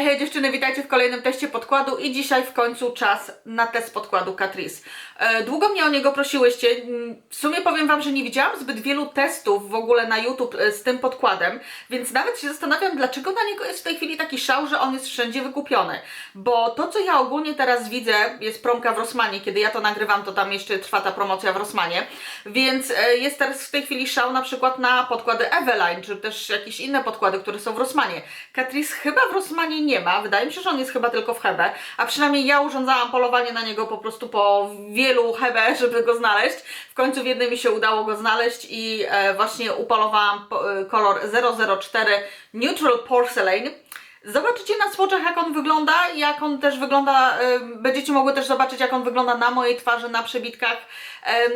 Hej, hej dziewczyny, witajcie w kolejnym teście podkładu i dzisiaj w końcu czas na test podkładu Catrice. E, długo mnie o niego prosiłyście, Mm, w sumie powiem Wam, że nie widziałam zbyt wielu testów w ogóle na YouTube e, z tym podkładem, więc nawet się zastanawiam, dlaczego na niego jest w tej chwili taki szał, że on jest wszędzie wykupiony. Bo to, co ja ogólnie teraz widzę, jest promka w Rossmanie, kiedy ja to nagrywam, to tam jeszcze trwa ta promocja w Rossmanie, więc e, jest teraz w tej chwili szał na przykład na podkłady Eveline, czy też jakieś inne podkłady, które są w Rossmanie. Catrice chyba w Rossmanie nie ma, wydaje mi się, że on jest chyba tylko w Hebe, a przynajmniej ja urządzałam polowanie na niego po prostu po wielu Hebe, żeby go znaleźć. W końcu w jednym mi się udało go znaleźć i e, właśnie upolowałam po, e, kolor 004 Neutral Porcelain. Zobaczycie na swatchach jak on wygląda, jak on też wygląda, będziecie mogły też zobaczyć jak on wygląda na mojej twarzy, na przebitkach.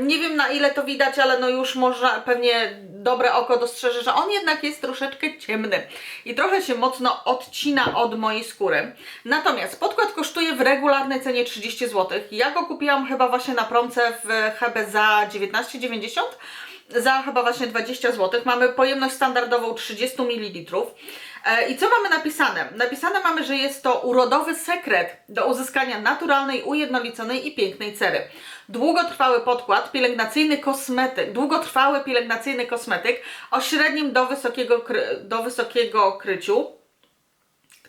Nie wiem na ile to widać, ale no już można, pewnie dobre oko dostrzeże, że on jednak jest troszeczkę ciemny i trochę się mocno odcina od mojej skóry. Natomiast podkład kosztuje w regularnej cenie 30 zł. Ja go kupiłam chyba właśnie na promce w Hebe za 19,90 za chyba właśnie 20 zł. Mamy pojemność standardową 30 ml. E, I co mamy napisane? Napisane mamy, że jest to urodowy sekret do uzyskania naturalnej, ujednoliconej i pięknej cery. Długotrwały podkład, pielęgnacyjny kosmetyk, długotrwały pielęgnacyjny kosmetyk o średnim do wysokiego, do wysokiego kryciu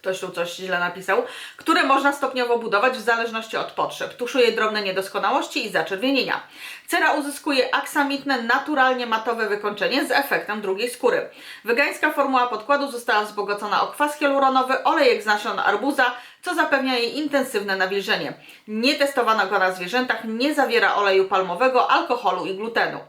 ktoś tu coś źle napisał, które można stopniowo budować w zależności od potrzeb. Tuszuje drobne niedoskonałości i zaczerwienienia. Cera uzyskuje aksamitne, naturalnie matowe wykończenie z efektem drugiej skóry. Wegańska formuła podkładu została wzbogacona o kwas hialuronowy, olejek z nasion arbuza, co zapewnia jej intensywne nawilżenie. Nie testowano go na zwierzętach, nie zawiera oleju palmowego, alkoholu i glutenu.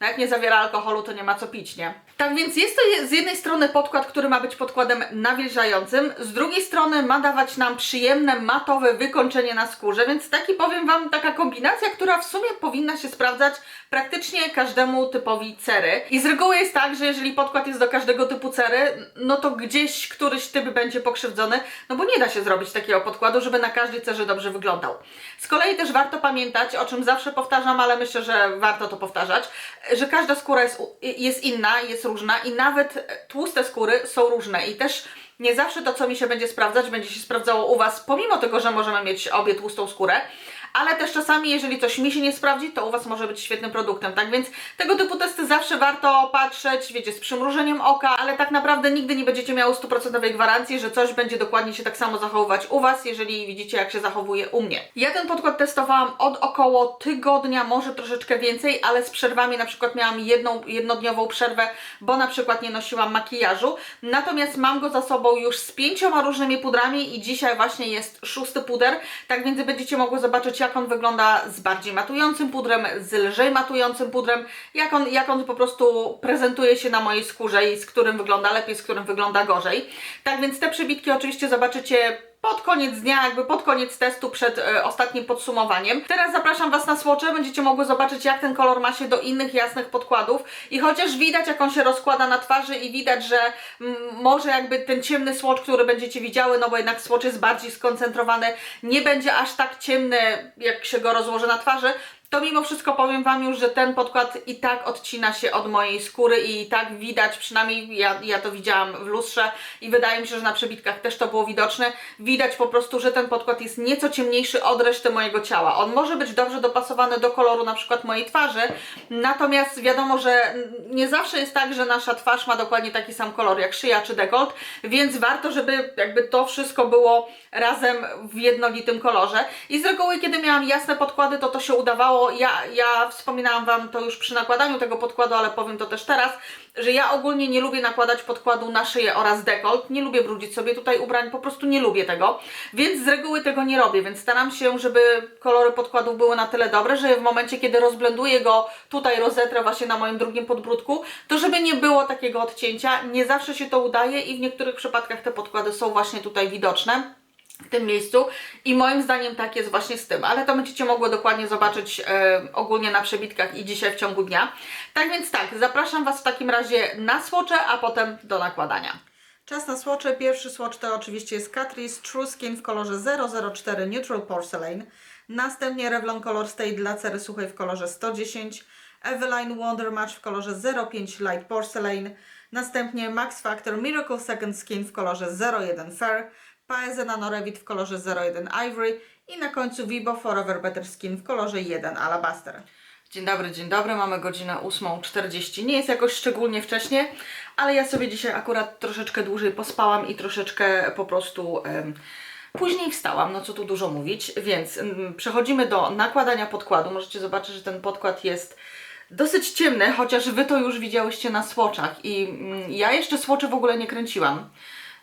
No jak nie zawiera alkoholu, to nie ma co pić, nie? Tak więc jest to z jednej strony podkład, który ma być podkładem nawilżającym, z drugiej strony ma dawać nam przyjemne, matowe wykończenie na skórze, więc taki powiem Wam, taka kombinacja, która w sumie powinna się sprawdzać praktycznie każdemu typowi cery. I z reguły jest tak, że jeżeli podkład jest do każdego typu cery, no to gdzieś któryś typ będzie pokrzywdzony, no bo nie da się zrobić takiego podkładu, żeby na każdej cerze dobrze wyglądał. Z kolei też warto pamiętać, o czym zawsze powtarzam, ale myślę, że warto to powtarzać, że każda skóra jest, jest inna, jest różna i nawet tłuste skóry są różne. I też nie zawsze to, co mi się będzie sprawdzać, będzie się sprawdzało u Was, pomimo tego, że możemy mieć obie tłustą skórę, ale też czasami, jeżeli coś mi się nie sprawdzi, to u Was może być świetnym produktem, tak więc tego typu testy zawsze warto patrzeć, wiecie, z przymrużeniem oka, ale tak naprawdę nigdy nie będziecie miały stuprocentowej gwarancji, że coś będzie dokładnie się tak samo zachowywać u Was, jeżeli widzicie, jak się zachowuje u mnie. Ja ten podkład testowałam od około tygodnia, może troszeczkę więcej, ale z przerwami, na przykład miałam jedną, jednodniową przerwę, bo na przykład nie nosiłam makijażu, natomiast mam go za sobą już z pięcioma różnymi pudrami i dzisiaj właśnie jest szósty puder, tak więc będziecie mogły zobaczyć, jak on wygląda z bardziej matującym pudrem, z lżej matującym pudrem, jak on, jak on po prostu prezentuje się na mojej skórze i z którym wygląda lepiej, z którym wygląda gorzej. Tak więc te przebitki oczywiście zobaczycie pod koniec dnia, jakby pod koniec testu, przed e, ostatnim podsumowaniem. Teraz zapraszam Was na słocze, będziecie mogły zobaczyć jak ten kolor ma się do innych jasnych podkładów i chociaż widać jak on się rozkłada na twarzy i widać, że może jakby ten ciemny słocz, który będziecie widziały, no bo jednak słocz jest bardziej skoncentrowany, nie będzie aż tak ciemny jak się go rozłoży na twarzy, to mimo wszystko powiem Wam już, że ten podkład i tak odcina się od mojej skóry i tak widać, przynajmniej ja, ja to widziałam w lustrze i wydaje mi się, że na przebitkach też to było widoczne, widać po prostu, że ten podkład jest nieco ciemniejszy od reszty mojego ciała. On może być dobrze dopasowany do koloru na przykład mojej twarzy, natomiast wiadomo, że nie zawsze jest tak, że nasza twarz ma dokładnie taki sam kolor jak szyja czy dekolt, więc warto, żeby jakby to wszystko było razem w jednolitym kolorze. I z reguły, kiedy miałam jasne podkłady, to to się udawało. Ja, ja wspominałam Wam to już przy nakładaniu tego podkładu, ale powiem to też teraz, że ja ogólnie nie lubię nakładać podkładu na szyję oraz dekolt. Nie lubię brudzić sobie tutaj ubrań, po prostu nie lubię tego, więc z reguły tego nie robię, więc staram się, żeby kolory podkładów były na tyle dobre, że w momencie, kiedy rozblenduję go tutaj rozetrę właśnie na moim drugim podbródku, to żeby nie było takiego odcięcia. Nie zawsze się to udaje i w niektórych przypadkach te podkłady są właśnie tutaj widoczne w tym miejscu i moim zdaniem tak jest właśnie z tym, ale to będziecie mogły dokładnie zobaczyć e, ogólnie na przebitkach i dzisiaj w ciągu dnia. Tak więc tak, zapraszam Was w takim razie na słocze, a potem do nakładania. Czas na słocze. Pierwszy słocz to oczywiście jest Catrice True Skin w kolorze 004 Neutral Porcelain. Następnie Revlon Color Stay dla cery suchej w kolorze 110. Eveline Wonder Match w kolorze 05 Light Porcelain. Następnie Max Factor Miracle Second Skin w kolorze 01 Fair. Paese Nano Revit w kolorze 01 Ivory i na końcu Vibo Forever Better Skin w kolorze 1 Alabaster. Dzień dobry, dzień dobry, mamy godzinę 8.40. Nie jest jakoś szczególnie wcześnie, ale ja sobie dzisiaj akurat troszeczkę dłużej pospałam i troszeczkę po prostu em, później wstałam, no co tu dużo mówić, więc przechodzimy do nakładania podkładu. Możecie zobaczyć, że ten podkład jest dosyć ciemny, chociaż Wy to już widziałyście na słoczach i mm, ja jeszcze słoczy w ogóle nie kręciłam.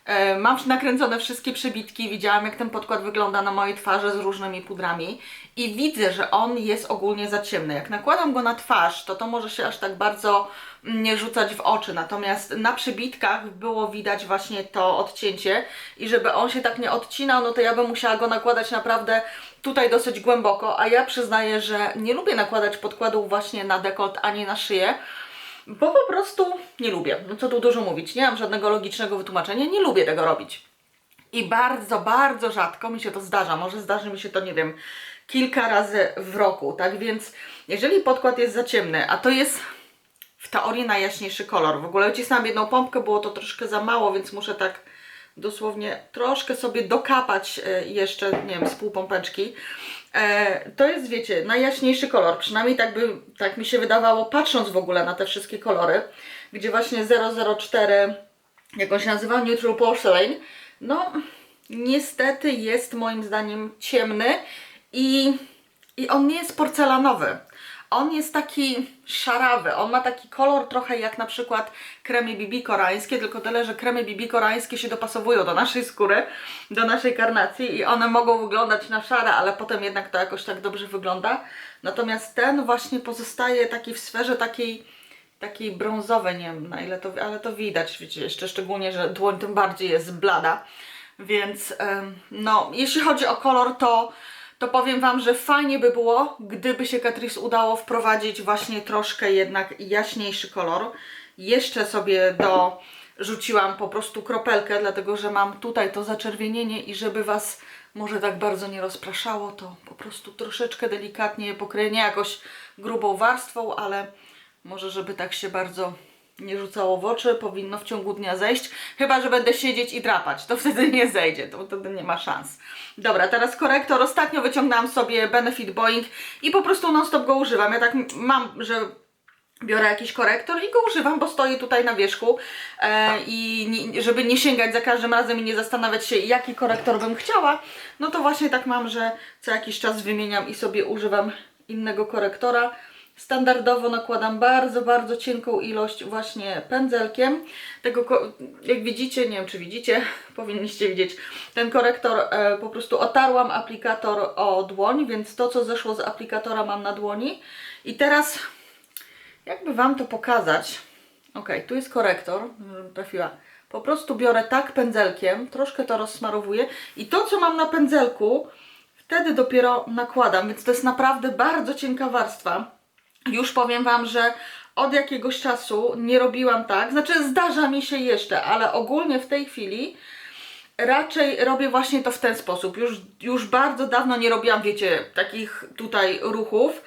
E, Mam nakręcone wszystkie przebitki, widziałam jak ten podkład wygląda na mojej twarzy z różnymi pudrami i widzę, że on jest ogólnie za ciemny. Jak nakładam go na twarz, to to może się aż tak bardzo mm, nie rzucać w oczy, natomiast na przebitkach było widać właśnie to odcięcie i żeby on się tak nie odcinał, no to ja bym musiała go nakładać naprawdę tutaj dosyć głęboko, a ja przyznaję, że nie lubię nakładać podkładów właśnie na dekolt ani na szyję, bo po prostu nie lubię. No co tu dużo mówić, nie mam żadnego logicznego wytłumaczenia, nie lubię tego robić. I bardzo, bardzo rzadko mi się to zdarza. Może zdarzy mi się to, nie wiem, kilka razy w roku. Tak więc, jeżeli podkład jest za ciemny, a to jest w teorii najjaśniejszy kolor. W ogóle ucisnęłam jedną pompkę, było to troszkę za mało, więc muszę tak dosłownie troszkę sobie dokapać e, jeszcze, nie wiem, z pół pompeczki. E, to jest, wiecie, najjaśniejszy kolor. Przynajmniej tak, by, tak mi się wydawało, patrząc w ogóle na te wszystkie kolory, gdzie właśnie 004, jak on się nazywa, Neutral Porcelain, no niestety jest moim zdaniem ciemny i, i on nie jest porcelanowy. On jest taki szarawy, on ma taki kolor trochę jak na przykład kremy BB koreańskie, tylko tyle, że kremy BB koreańskie się dopasowują do naszej skóry, do naszej karnacji i one mogą wyglądać na szare, ale potem jednak to jakoś tak dobrze wygląda. Natomiast ten właśnie pozostaje taki w sferze takiej takiej brązowej, nie wiem na ile to, ale to widać, wiecie, jeszcze szczególnie, że dłoń tym bardziej jest blada. Więc no, jeśli chodzi o kolor, to, to powiem Wam, że fajnie by było, gdyby się Catrice udało wprowadzić właśnie troszkę jednak jaśniejszy kolor. Jeszcze sobie do rzuciłam po prostu kropelkę, dlatego że mam tutaj to zaczerwienienie i żeby Was może tak bardzo nie rozpraszało, to po prostu troszeczkę delikatnie pokryję, nie jakoś grubą warstwą, ale może żeby tak się bardzo nie rzucało w oczy, powinno w ciągu dnia zejść. Chyba, że będę siedzieć i drapać, to wtedy nie zejdzie, to wtedy nie ma szans. Dobra, teraz korektor. Ostatnio wyciągnęłam sobie Benefit Boeing i po prostu non-stop go używam. Ja tak mam, że biorę jakiś korektor i go używam, bo stoi tutaj na wierzchu e, i nie, żeby nie sięgać za każdym razem i nie zastanawiać się, jaki korektor bym chciała, no to właśnie tak mam, że co jakiś czas wymieniam i sobie używam innego korektora. Standardowo nakładam bardzo, bardzo cienką ilość właśnie pędzelkiem. Tego, jak widzicie, nie wiem czy widzicie, powinniście widzieć, ten korektor e, po prostu otarłam aplikator o dłoń, więc to co zeszło z aplikatora mam na dłoni. I teraz jakby Wam to pokazać. Ok, tu jest korektor, żebym trafiła. Po prostu biorę tak pędzelkiem, troszkę to rozsmarowuję i to, co mam na pędzelku, wtedy dopiero nakładam, więc to jest naprawdę bardzo cienka warstwa. Już powiem Wam, że od jakiegoś czasu nie robiłam tak, znaczy zdarza mi się jeszcze, ale ogólnie w tej chwili raczej robię właśnie to w ten sposób. Już, już bardzo dawno nie robiłam, wiecie, takich tutaj ruchów,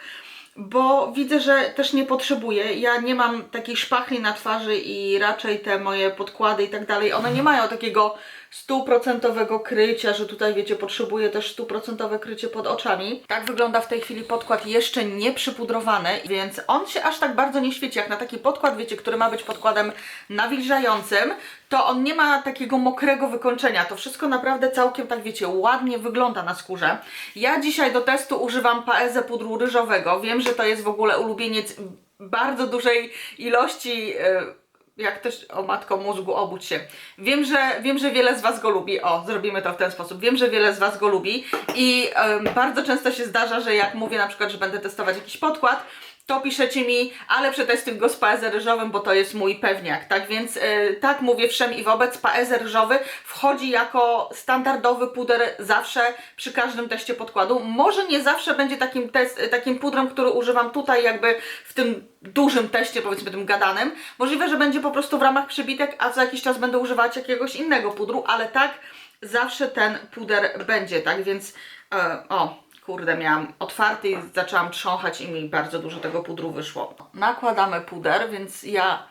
bo widzę, że też nie potrzebuję. Ja nie mam takiej szpachli na twarzy i raczej te moje podkłady i tak dalej, one nie mają takiego stuprocentowego krycia, że tutaj wiecie, potrzebuję też stuprocentowe krycie pod oczami. Tak wygląda w tej chwili podkład jeszcze nie przypudrowany, więc on się aż tak bardzo nie świeci jak na taki podkład, wiecie, który ma być podkładem nawilżającym, to on nie ma takiego mokrego wykończenia. To wszystko naprawdę całkiem tak wiecie, ładnie wygląda na skórze. Ja dzisiaj do testu używam Paese pudru ryżowego. Wiem, że to jest w ogóle ulubieniec bardzo dużej ilości yy, jak też, o matko mózgu, obudź się. Wiem że, wiem, że wiele z Was go lubi. O, zrobimy to w ten sposób. Wiem, że wiele z Was go lubi i bardzo często się zdarza, że jak mówię na przykład, że będę testować jakiś podkład, to piszecie mi, ale przetestuj go z paezę ryżowym, bo to jest mój pewniak, tak? Więc e, tak mówię wszem i wobec, paezę ryżowy wchodzi jako standardowy puder zawsze przy każdym teście podkładu. Może nie zawsze będzie takim, test, takim pudrem, który używam tutaj jakby w tym dużym teście, powiedzmy tym gadanym. Możliwe, że będzie po prostu w ramach przybitek, a za jakiś czas będę używać jakiegoś innego pudru, ale tak zawsze ten puder będzie, tak? Więc e, o, Kurde, miałam otwarty i zaczęłam trząchać i mi bardzo dużo tego pudru wyszło. Nakładamy puder, więc ja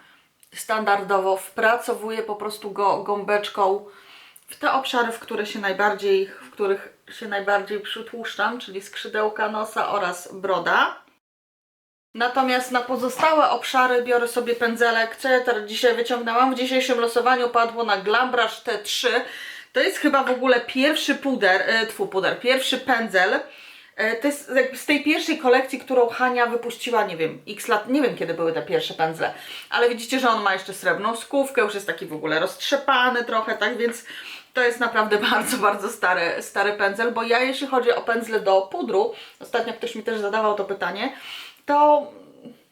standardowo wpracowuję po prostu go gąbeczką w te obszary, w które się najbardziej, w których się najbardziej przytłuszczam, czyli skrzydełka nosa oraz broda. Natomiast na pozostałe obszary biorę sobie pędzelek, co ja teraz dzisiaj wyciągnęłam. W dzisiejszym losowaniu padło na Glambrush T3. To jest chyba w ogóle pierwszy puder, e, tfu, puder, pierwszy pędzel. E, To jest z tej pierwszej kolekcji, którą Hania wypuściła, nie wiem, x lat, nie wiem kiedy były te pierwsze pędzle, ale widzicie, że on ma jeszcze srebrną skówkę, już jest taki w ogóle roztrzepany trochę, tak więc to jest naprawdę bardzo, bardzo stary, stary pędzel, bo ja jeśli chodzi o pędzle do pudru, ostatnio ktoś mi też zadawał to pytanie, to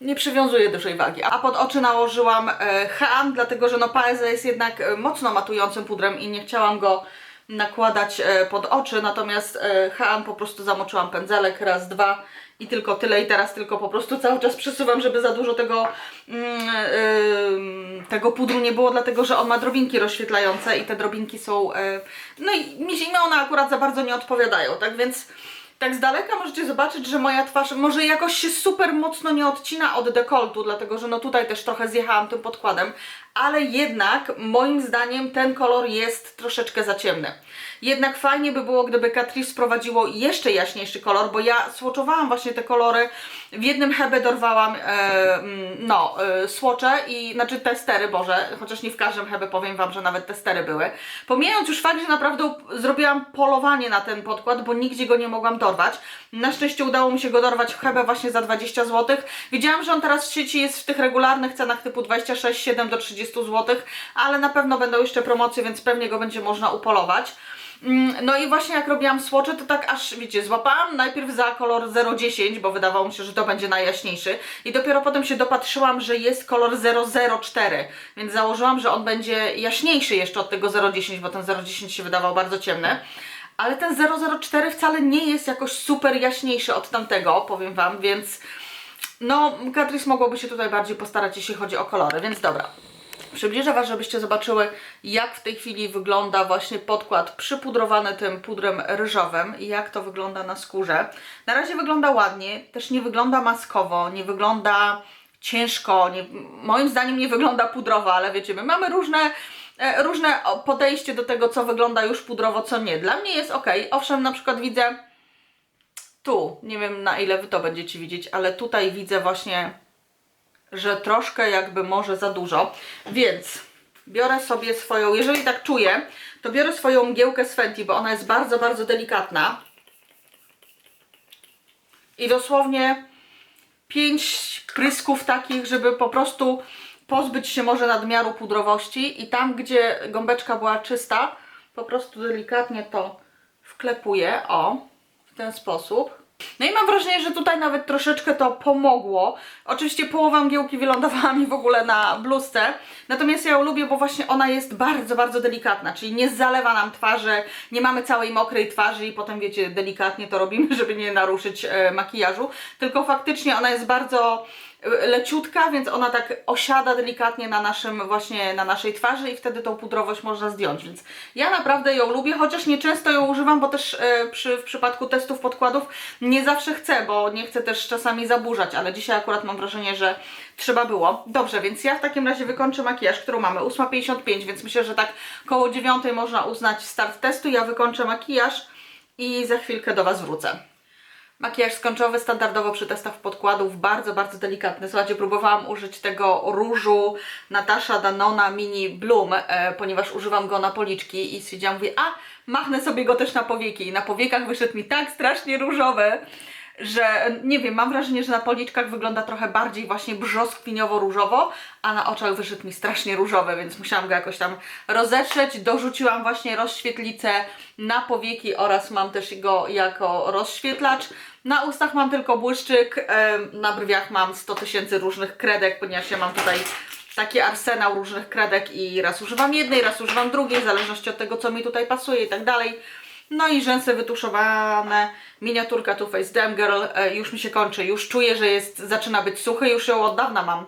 nie przywiązuję dużej wagi. A pod oczy nałożyłam e, Han, dlatego że no Paese jest jednak e, mocno matującym pudrem i nie chciałam go nakładać e, pod oczy, natomiast Han po prostu zamoczyłam pędzelek raz, dwa i tylko tyle i teraz tylko po prostu cały czas przesuwam, żeby za dużo tego, ym, tego pudru nie było, dlatego że on ma drobinki rozświetlające i te drobinki są, e, no i mi mi one akurat za bardzo nie odpowiadają, tak więc tak z daleka możecie zobaczyć, że moja twarz może jakoś się super mocno nie odcina od dekoltu, dlatego że no tutaj też trochę zjechałam tym podkładem, ale jednak moim zdaniem ten kolor jest troszeczkę za ciemny. Jednak fajnie by było, gdyby Catrice wprowadziło jeszcze jaśniejszy kolor, bo ja słoczowałam właśnie te kolory. W jednym hebe dorwałam e, mm, no, e, słocze i znaczy testery, Boże, chociaż nie w każdym hebe powiem Wam, że nawet testery były. Pomijając już fakt, że naprawdę zrobiłam polowanie na ten podkład, bo nigdzie go nie mogłam dorwać. Na szczęście udało mi się go dorwać w hebe właśnie za 20 zł. Widziałam, że on teraz w sieci jest w tych regularnych cenach typu 26, 7 do 30 zł, ale na pewno będą jeszcze promocje, więc pewnie go będzie można upolować. Mm, No i właśnie jak robiłam słocze, to tak aż, wiecie, złapałam najpierw za kolor 010, bo wydawało mi się, że to będzie najjaśniejszy i dopiero potem się dopatrzyłam, że jest kolor 004, więc założyłam, że on będzie jaśniejszy jeszcze od tego 010, bo ten 010 się wydawał bardzo ciemny. Ale ten 004 wcale nie jest jakoś super jaśniejszy od tamtego, powiem Wam, więc no, Catrice mogłoby się tutaj bardziej postarać, jeśli chodzi o kolory, więc dobra. Przybliżę Was, żebyście zobaczyły, jak w tej chwili wygląda właśnie podkład przypudrowany tym pudrem ryżowym i jak to wygląda na skórze. Na razie wygląda ładnie, też nie wygląda maskowo, nie wygląda ciężko, nie, moim zdaniem nie wygląda pudrowo, ale wiecie, my mamy różne, e, różne podejście do tego, co wygląda już pudrowo, co nie. Dla mnie jest ok. Owszem, na przykład widzę tu, nie wiem na ile Wy to będziecie widzieć, ale tutaj widzę właśnie że troszkę jakby może za dużo, więc biorę sobie swoją, jeżeli tak czuję, to biorę swoją mgiełkę z Fenty, bo ona jest bardzo, bardzo delikatna. I dosłownie pięć prysków takich, żeby po prostu pozbyć się może nadmiaru pudrowości. I tam, gdzie gąbeczka była czysta, po prostu delikatnie to wklepuję, o, w ten sposób. No i mam wrażenie, że tutaj nawet troszeczkę to pomogło. Oczywiście połowa mgiełki wylądowała mi w ogóle na bluzce, natomiast ja ją lubię, bo właśnie ona jest bardzo, bardzo delikatna, czyli nie zalewa nam twarzy, nie mamy całej mokrej twarzy i potem wiecie, delikatnie to robimy, żeby nie naruszyć e, makijażu, tylko faktycznie ona jest bardzo leciutka, więc ona tak osiada delikatnie na naszym właśnie, na naszej twarzy i wtedy tą pudrowość można zdjąć, więc ja naprawdę ją lubię, chociaż nie często ją używam, bo też e, przy, w przypadku testów podkładów nie zawsze chcę, bo nie chcę też czasami zaburzać, ale dzisiaj akurat mam wrażenie, że trzeba było. Dobrze, więc ja w takim razie wykończę makijaż, którą mamy 8.55, więc myślę, że tak koło 9 można uznać start testu, ja wykończę makijaż i za chwilkę do Was wrócę. Makijaż skończowy, standardowo przy testach podkładów, bardzo, bardzo delikatny. Słuchajcie, próbowałam użyć tego różu Natasha Danona Mini Bloom, e, ponieważ używam go na policzki i stwierdziłam, mówię, a machnę sobie go też na powieki. I na powiekach wyszedł mi tak strasznie różowy, że nie wiem, mam wrażenie, że na policzkach wygląda trochę bardziej właśnie brzoskwiniowo-różowo, a na oczach wyszedł mi strasznie różowy, więc musiałam go jakoś tam rozetrzeć. Dorzuciłam właśnie rozświetlicę na powieki oraz mam też go jako rozświetlacz. Na ustach mam tylko błyszczyk, na brwiach mam 100 tysięcy różnych kredek, ponieważ ja mam tutaj taki arsenał różnych kredek i raz używam jednej, raz używam drugiej, w zależności od tego, co mi tutaj pasuje i tak dalej. No i rzęsy wytuszowane, miniaturka Too Faced Damn Girl, e, już mi się kończy, już czuję, że jest, zaczyna być suchy, już ją od dawna mam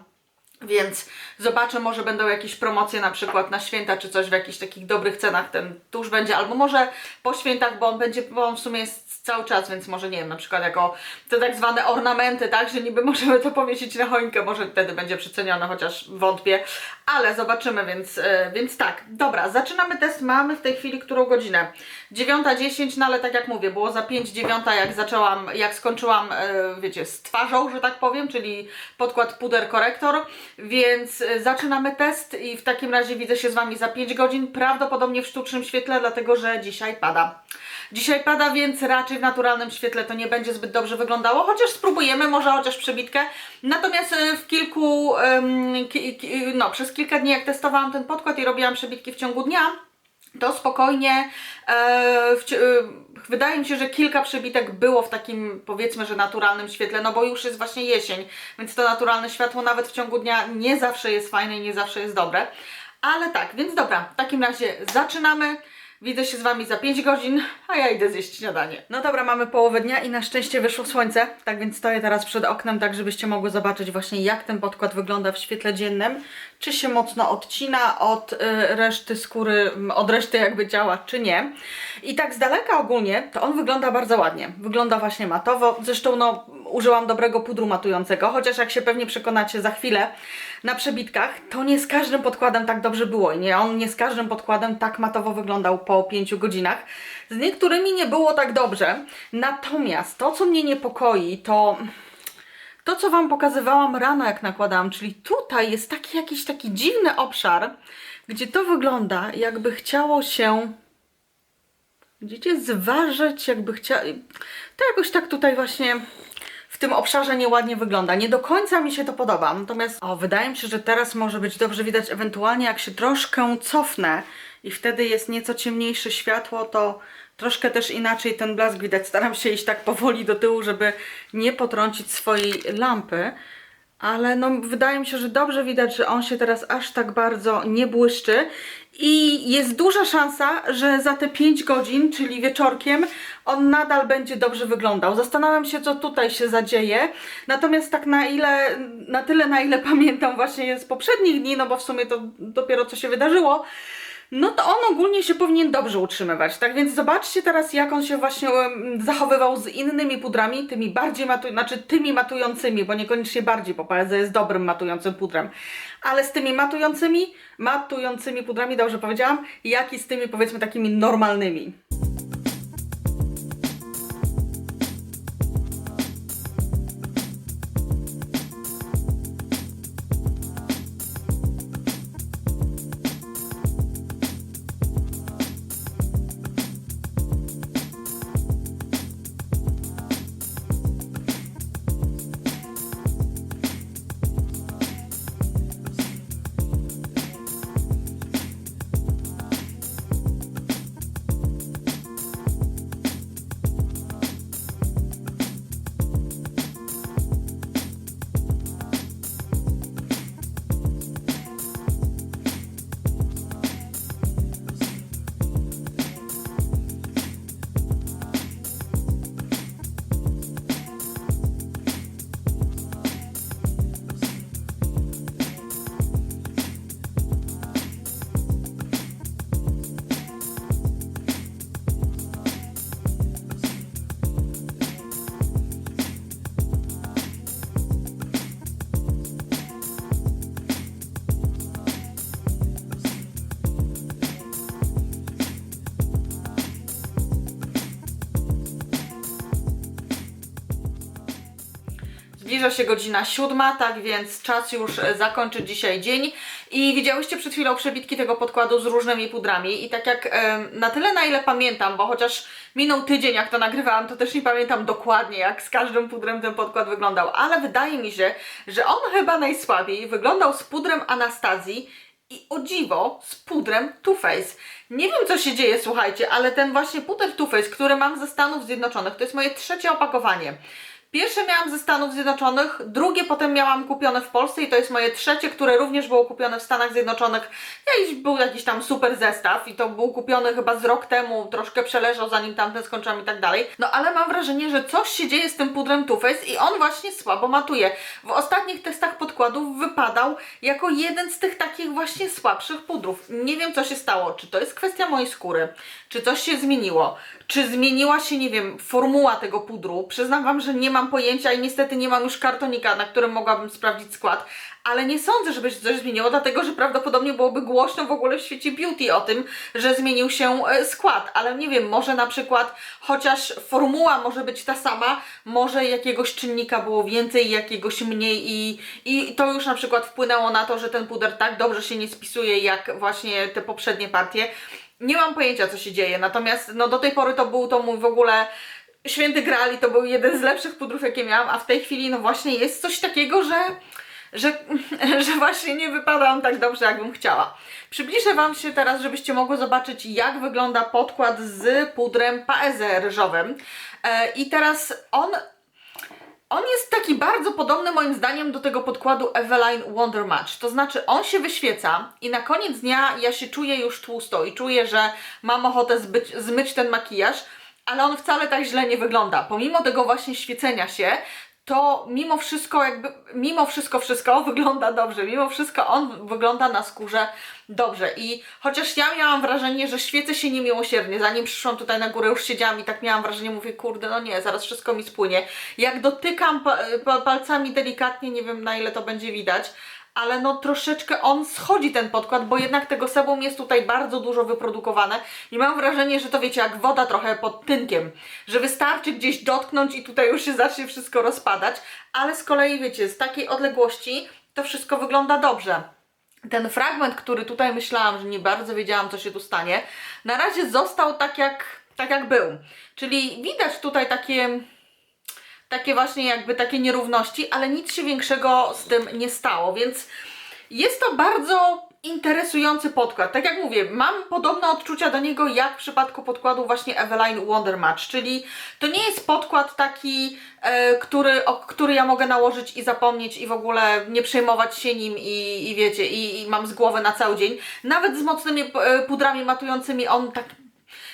Więc zobaczę, może będą jakieś promocje na przykład na święta czy coś w jakichś takich dobrych cenach ten tuż będzie, albo może po świętach, bo on będzie, bo on w sumie jest cały czas, więc może nie wiem, na przykład jako te tak zwane ornamenty, tak, że niby możemy to powiesić na choinkę, może wtedy będzie przecenione, chociaż wątpię, ale zobaczymy, więc, e, więc tak, dobra, zaczynamy test, mamy w tej chwili którą godzinę? 9.10, no ale tak jak mówię, było za 5.9 jak zaczęłam, jak skończyłam, e, wiecie, z twarzą, że tak powiem, czyli podkład puder korektor, więc e, zaczynamy test i w takim razie widzę się z Wami za 5 godzin, prawdopodobnie w sztucznym świetle, dlatego że dzisiaj pada. Dzisiaj pada, więc raczej w naturalnym świetle to nie będzie zbyt dobrze wyglądało, chociaż spróbujemy, może chociaż przebitkę. Natomiast e, w kilku, no przez kilka dni jak testowałam ten podkład i robiłam przebitki w ciągu dnia, to spokojnie, e, e, wydaje mi się, że kilka przebitek było w takim powiedzmy, że naturalnym świetle, no bo już jest właśnie jesień, więc to naturalne światło nawet w ciągu dnia nie zawsze jest fajne i nie zawsze jest dobre. Ale tak, więc dobra, w takim razie zaczynamy. Widzę się z Wami za 5 godzin, a ja idę zjeść śniadanie. No dobra, mamy połowę dnia i na szczęście wyszło słońce, tak więc stoję teraz przed oknem, tak żebyście mogły zobaczyć właśnie jak ten podkład wygląda w świetle dziennym. Czy się mocno odcina od y, reszty skóry, od reszty jakby ciała, czy nie. I tak z daleka ogólnie to on wygląda bardzo ładnie. Wygląda właśnie matowo. Zresztą no użyłam dobrego pudru matującego, chociaż jak się pewnie przekonacie za chwilę na przebitkach, to nie z każdym podkładem tak dobrze było i nie on nie z każdym podkładem tak matowo wyglądał po 5 godzinach. Z niektórymi nie było tak dobrze. Natomiast to, co mnie niepokoi, to to, co Wam pokazywałam rano, jak nakładałam, czyli tutaj jest taki jakiś taki dziwny obszar, gdzie to wygląda, jakby chciało się Widzicie, zważyć, jakby chciała. To jakoś tak tutaj właśnie tym obszarze nieładnie wygląda. Nie do końca mi się to podoba. Natomiast, o, wydaje mi się, że teraz może być dobrze widać, ewentualnie jak się troszkę cofnę i wtedy jest nieco ciemniejsze światło, to troszkę też inaczej ten blask widać. Staram się iść tak powoli do tyłu, żeby nie potrącić swojej lampy. Ale no, wydaje mi się, że dobrze widać, że on się teraz aż tak bardzo nie błyszczy i jest duża szansa, że za te 5 godzin, czyli wieczorkiem, on nadal będzie dobrze wyglądał. Zastanawiam się, co tutaj się zadzieje. Natomiast tak na ile, na tyle, na ile pamiętam właśnie z poprzednich dni, no bo w sumie to dopiero co się wydarzyło, no to on ogólnie się powinien dobrze utrzymywać. Tak więc zobaczcie teraz, jak on się właśnie zachowywał z innymi pudrami, tymi bardziej znaczy tymi matującymi, bo niekoniecznie bardziej, bo PLZ jest dobrym matującym pudrem, ale z tymi matującymi, matującymi pudrami, dobrze powiedziałam, jak i z tymi powiedzmy takimi normalnymi. Zbliża się godzina siódma, tak więc czas już e, zakończyć dzisiaj dzień. I widziałyście przed chwilą przebitki tego podkładu z różnymi pudrami. I tak jak na tyle, na ile pamiętam, bo chociaż minął tydzień, jak to nagrywałam, to też nie pamiętam dokładnie, jak z każdym pudrem ten podkład wyglądał. Ale wydaje mi się, że on chyba najsłabiej wyglądał z pudrem Anastazji i o dziwo z pudrem Too Faced. Nie wiem co się dzieje, słuchajcie, ale ten właśnie puder Too Faced, który mam ze Stanów Zjednoczonych, to jest moje trzecie opakowanie. Pierwsze miałam ze Stanów Zjednoczonych, drugie potem miałam kupione w Polsce i to jest moje trzecie, które również było kupione w Stanach Zjednoczonych. Jakiś, był jakiś tam super zestaw i to był kupiony chyba z rok temu, troszkę przeleżał zanim tamten skończyłam i tak dalej. No ale mam wrażenie, że coś się dzieje z tym pudrem Too Faced i on właśnie słabo matuje. W ostatnich testach podkładów wypadał jako jeden z tych takich właśnie słabszych pudrów. Nie wiem co się stało, czy to jest kwestia mojej skóry, czy coś się zmieniło, czy zmieniła się, nie wiem, formuła tego pudru. Przyznam Wam, że nie mam pojęcia i niestety nie mam już kartonika, na którym mogłabym sprawdzić skład, ale nie sądzę, żeby się coś zmieniło, dlatego że prawdopodobnie byłoby głośno w ogóle w świecie beauty o tym, że zmienił się e, skład, ale nie wiem, może na przykład chociaż formuła może być ta sama, może jakiegoś czynnika było więcej, jakiegoś mniej i, i to już na przykład wpłynęło na to, że ten puder tak dobrze się nie spisuje jak właśnie te poprzednie partie. Nie mam pojęcia, co się dzieje, natomiast no, do tej pory to był to mój w ogóle święty graal i to był jeden z lepszych pudrów, jakie miałam, a w tej chwili no właśnie jest coś takiego, że, że, że właśnie nie wypada on tak dobrze, jakbym chciała. Przybliżę Wam się teraz, żebyście mogły zobaczyć, jak wygląda podkład z pudrem Paese ryżowym. E, I teraz on on jest taki bardzo podobny moim zdaniem do tego podkładu Eveline Wonder Match. To znaczy on się wyświeca i na koniec dnia ja się czuję już tłusto i czuję, że mam ochotę zbyć, zmyć ten makijaż, ale on wcale tak źle nie wygląda. Pomimo tego właśnie świecenia się, to mimo wszystko jakby, mimo wszystko wszystko wygląda dobrze, mimo wszystko on wygląda na skórze dobrze i chociaż ja miałam wrażenie, że świecę się niemiłosiernie, zanim przyszłam tutaj na górę już siedziałam i tak miałam wrażenie, mówię kurde no nie, zaraz wszystko mi spłynie. Jak dotykam pa pa palcami delikatnie, nie wiem na ile to będzie widać, ale no troszeczkę on schodzi ten podkład, bo jednak tego sebum jest tutaj bardzo dużo wyprodukowane i mam wrażenie, że to wiecie, jak woda trochę pod tynkiem, że wystarczy gdzieś dotknąć i tutaj już się zacznie wszystko rozpadać, ale z kolei wiecie, z takiej odległości to wszystko wygląda dobrze. Ten fragment, który tutaj myślałam, że nie bardzo wiedziałam, co się tu stanie, na razie został tak jak, tak jak był. Czyli widać tutaj takie takie właśnie jakby takie nierówności, ale nic się większego z tym nie stało, więc jest to bardzo interesujący podkład. Tak jak mówię, mam podobne odczucia do niego jak w przypadku podkładu właśnie Eveline Wonder Match, czyli to nie jest podkład taki, e, który, o, który ja mogę nałożyć i zapomnieć i w ogóle nie przejmować się nim i, i wiecie, i, i mam z głowy na cały dzień. Nawet z mocnymi e, pudrami matującymi on tak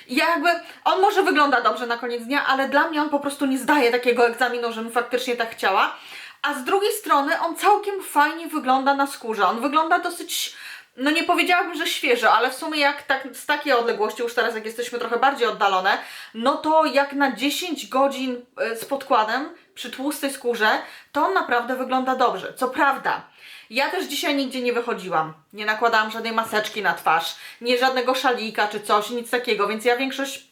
ja jakby, on może wygląda dobrze na koniec dnia, ale dla mnie on po prostu nie zdaje takiego egzaminu, żebym faktycznie tak chciała. A z drugiej strony on całkiem fajnie wygląda na skórze. On wygląda dosyć, no nie powiedziałabym, że świeżo, ale w sumie jak tak, z takiej odległości, już teraz jak jesteśmy trochę bardziej oddalone, no to jak na 10 godzin e, z podkładem przy tłustej skórze, to on naprawdę wygląda dobrze. Co prawda, ja też dzisiaj nigdzie nie wychodziłam. Nie nakładałam żadnej maseczki na twarz, nie żadnego szalika czy coś, nic takiego, więc ja większość,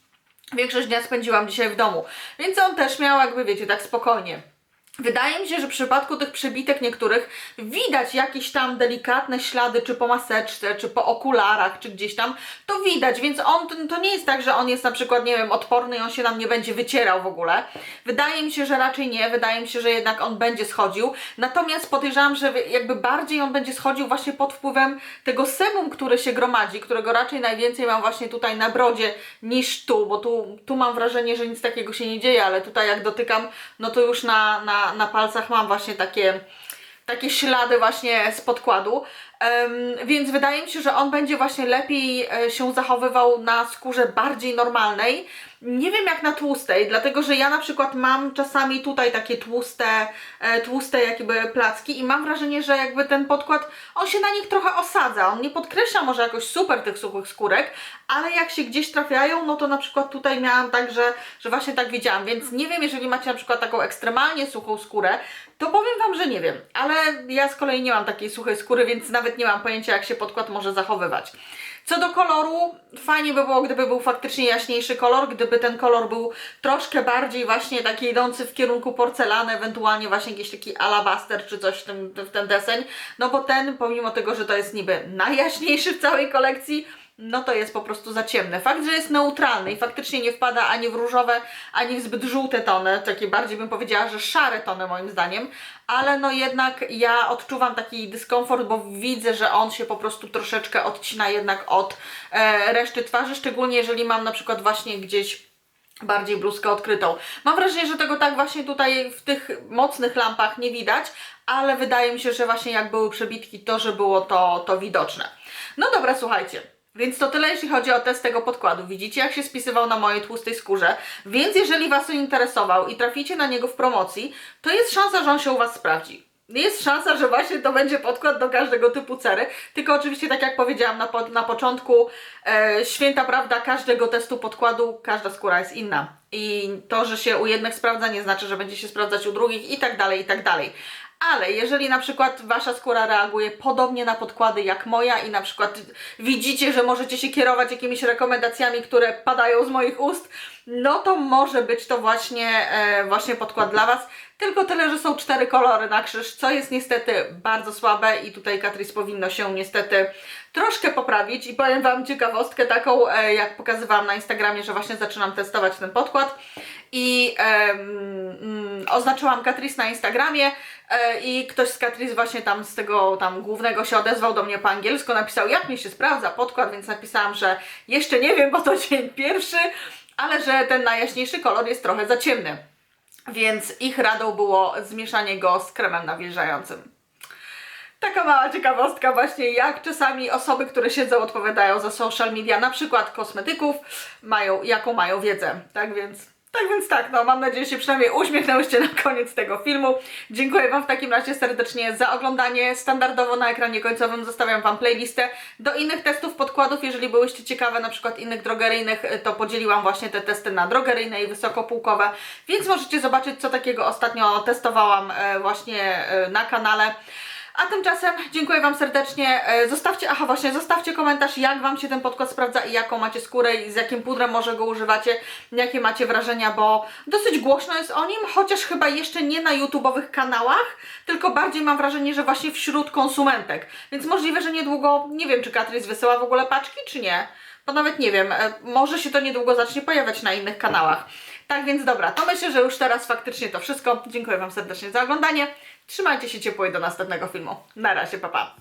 większość dnia spędziłam dzisiaj w domu. Więc on też miał jakby, wiecie, tak spokojnie. Wydaje mi się, że w przypadku tych przebitek niektórych widać jakieś tam delikatne ślady, czy po maseczce, czy po okularach, czy gdzieś tam, to widać, więc on, to nie jest tak, że on jest na przykład, nie wiem, odporny i on się nam nie będzie wycierał w ogóle. Wydaje mi się, że raczej nie, wydaje mi się, że jednak on będzie schodził, natomiast podejrzewam, że jakby bardziej on będzie schodził właśnie pod wpływem tego sebum, który się gromadzi, którego raczej najwięcej mam właśnie tutaj na brodzie niż tu, bo tu, tu mam wrażenie, że nic takiego się nie dzieje, ale tutaj jak dotykam, no to już na, na na, palcach mam właśnie takie, takie ślady właśnie z podkładu, więc wydaje mi się, że on będzie właśnie lepiej e, się zachowywał na skórze bardziej normalnej, nie wiem jak na tłustej, dlatego że ja na przykład mam czasami tutaj takie tłuste, e, tłuste jakby placki i mam wrażenie, że jakby ten podkład, on się na nich trochę osadza, on nie podkreśla może jakoś super tych suchych skórek, ale jak się gdzieś trafiają, no to na przykład tutaj miałam tak, że, że właśnie tak widziałam, więc nie wiem, jeżeli macie na przykład taką ekstremalnie suchą skórę, to powiem Wam, że nie wiem, ale ja z kolei nie mam takiej suchej skóry, więc nawet nie mam pojęcia jak się podkład może zachowywać. Co do koloru, fajnie by było, gdyby był faktycznie jaśniejszy kolor, gdyby ten kolor był troszkę bardziej właśnie taki idący w kierunku porcelany, ewentualnie właśnie jakiś taki alabaster czy coś w ten, w ten deseń, no bo ten, pomimo tego, że to jest niby najjaśniejszy w całej kolekcji, no to jest po prostu za ciemne. Fakt, że jest neutralny i faktycznie nie wpada ani w różowe, ani w zbyt żółte tony, takie bardziej bym powiedziała, że szare tony moim zdaniem, ale no jednak ja odczuwam taki dyskomfort, bo widzę, że on się po prostu troszeczkę odcina jednak od e, reszty twarzy, szczególnie jeżeli mam na przykład właśnie gdzieś bardziej bluzkę odkrytą. Mam wrażenie, że tego tak właśnie tutaj w tych mocnych lampach nie widać, ale wydaje mi się, że właśnie jak były przebitki, to że było to, to widoczne. No dobra, słuchajcie. Więc to tyle, jeśli chodzi o test tego podkładu. Widzicie, jak się spisywał na mojej tłustej skórze. Więc jeżeli Was on interesował i traficie na niego w promocji, to jest szansa, że on się u Was sprawdzi. Jest szansa, że właśnie to będzie podkład do każdego typu cery. Tylko oczywiście, tak jak powiedziałam na, po, na początku, e, święta prawda każdego testu podkładu, każda skóra jest inna. I to, że się u jednych sprawdza, nie znaczy, że będzie się sprawdzać u drugich i tak dalej, i tak dalej. Ale jeżeli na przykład wasza skóra reaguje podobnie na podkłady jak moja i na przykład widzicie, że możecie się kierować jakimiś rekomendacjami, które padają z moich ust, no to może być to właśnie, e, właśnie podkład dla was. Tylko tyle, że są cztery kolory na krzyż, co jest niestety bardzo słabe i tutaj Catrice powinno się niestety troszkę poprawić i powiem Wam ciekawostkę taką, e, jak pokazywałam na Instagramie, że właśnie zaczynam testować ten podkład i em, mm, oznaczyłam Catrice na Instagramie e, i ktoś z Catrice właśnie tam z tego tam głównego się odezwał do mnie po angielsku, napisał jak mi się sprawdza podkład, więc napisałam, że jeszcze nie wiem, bo to dzień pierwszy, ale że ten najjaśniejszy kolor jest trochę za ciemny. Więc ich radą było zmieszanie go z kremem nawilżającym. Taka mała ciekawostka właśnie, jak czasami osoby, które siedzą, odpowiadają za social media, na przykład kosmetyków, mają, jaką mają wiedzę. Tak więc, tak więc tak, no mam nadzieję, że się przynajmniej uśmiechnęłyście na koniec tego filmu. Dziękuję Wam w takim razie serdecznie za oglądanie. Standardowo na ekranie końcowym zostawiam Wam playlistę do innych testów podkładów. Jeżeli byłyście ciekawe na przykład innych drogeryjnych, to podzieliłam właśnie te testy na drogeryjne i wysokopółkowe, więc możecie zobaczyć, co takiego ostatnio testowałam e, właśnie e, na kanale. A tymczasem dziękuję Wam serdecznie. E, Zostawcie, aha właśnie, zostawcie komentarz, jak Wam się ten podkład sprawdza i jaką macie skórę i z jakim pudrem może go używacie, jakie macie wrażenia, bo dosyć głośno jest o nim, chociaż chyba jeszcze nie na YouTube'owych kanałach, tylko bardziej mam wrażenie, że właśnie wśród konsumentek. Więc możliwe, że niedługo, nie wiem, czy Catrice wysyła w ogóle paczki, czy nie. Bo nawet nie wiem, e, może się to niedługo zacznie pojawiać na innych kanałach. Tak więc dobra, to myślę, że już teraz faktycznie to wszystko. Dziękuję Wam serdecznie za oglądanie. Trzymajcie się ciepło i do następnego filmu. Na razie, pa pa.